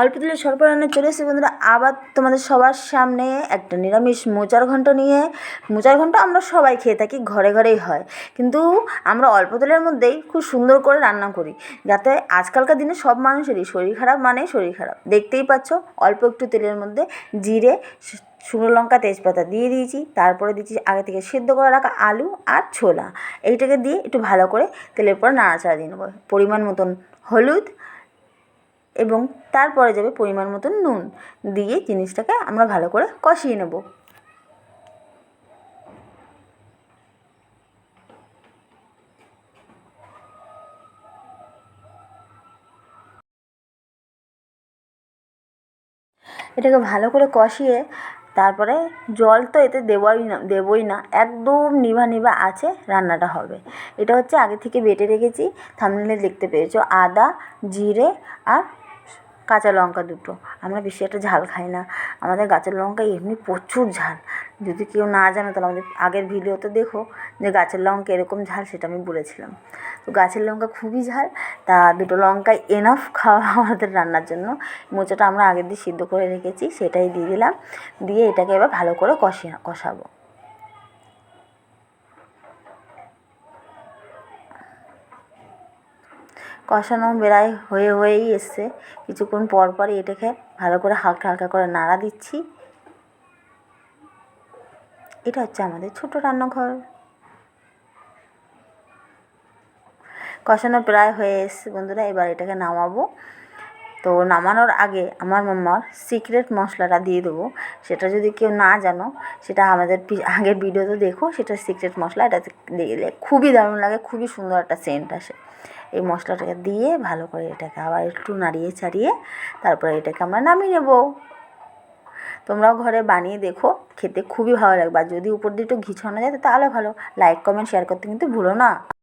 অল্প দিলে রান্না চলে এসেছে বন্ধুরা। আবার তোমাদের সবার সামনে একটা নিরামিষ মোচার ঘন্ট নিয়ে। মোচার ঘন্ট আমরা সবাই খেয়ে থাকি, ঘরে ঘরেই হয়। কিন্তু আমরা অল্প তেলের মধ্যেই খুব সুন্দর করে রান্না করি। যাতে আজকালকার দিনে সব মানুষেরই শরীর খারাপ মানেই শরীর খারাপ। দেখতেই পাচ্ছ, অল্প একটু তেলের মধ্যে জিরে শুকনো লঙ্কা, তেজপাতা দিয়ে দিয়েছি। তারপরে দিচ্ছি আগে থেকে সেদ্ধ করে রাখা আলু আর ছোলা। এইটাকে দিয়ে একটু ভালো করে তেলের পর নাড়াচাড়া দিয়ে নেব। পরিমাণ মতন হলুদ এবং তারপরে যাবে পরিমাণ মতন নুন দিয়ে জিনিসটাকে আমরা ভালো করে কষিয়ে নেব। এটাকে ভালো করে কষিয়ে তারপরে জল তো এতে দেবই না দেবই না, একদম নিভা নিভা আছে রান্নাটা হবে। এটা হচ্ছে আগে থেকে বেটে রেখেছি থামনেলে দেখতে পেয়েছ, আদা, জিরে আর কাঁচা লঙ্কা দুটো। আমরা বেশি একটা ঝাল খাই না। আমাদের গাছের লঙ্কা এমনি প্রচুর ঝাল। যদি কেউ না জানো, তাহলে আমাদের আগের ভিডিওতে দেখো যে গাছের লঙ্কা এরকম ঝাল, সেটা আমি বলেছিলাম। তো গাছের লঙ্কা খুবই ঝাল। তা দুটো লঙ্কা এনাফ খাওয়া আমাদের রান্নার জন্য। মোচাটা আমরা আগের দিয়ে সিদ্ধ করে রেখেছি, সেটাই দিয়ে দিলাম। দিয়ে এটাকে এবার ভালো করে কষিয়ে, কষাবো। কষানো বেড়াই হয়ে হয়েই এসছে। কিছুক্ষণ পর পরই এটাকে ভালো করে হালকা হালকা করে নাড়া দিচ্ছি। এটা হচ্ছে আমাদের ছোটো রান্নাঘর। কষানো প্রায় হয়ে এসছে বন্ধুরা, এবার এটাকে নামাবো। তো নামানোর আগে আমার মাম্মার সিক্রেট মশলাটা দিয়ে দেবো। সেটা যদি কেউ না জানো, সেটা আমাদের আগের ভিডিওতে দেখো, সেটা সিক্রেট মশলা। এটা দিলে খুবই দারুণ লাগে, খুবই সুন্দর একটা সেন্ট আসে। এই মশলাটাকে দিয়ে ভালো করে এটাকে আবার একটু নাড়িয়ে ছাড়িয়ে তারপরে এটাকে আমরা নামিয়ে নেব। তোমরাও ঘরে বানিয়ে দেখো, খেতে খুবই ভালো লাগবে। আর যদি উপর দিয়ে একটু ঘি ছড়ানো যায়, তাহলে ভালো। লাইক কমেন্ট শেয়ার করতে কিন্তু ভুলো না।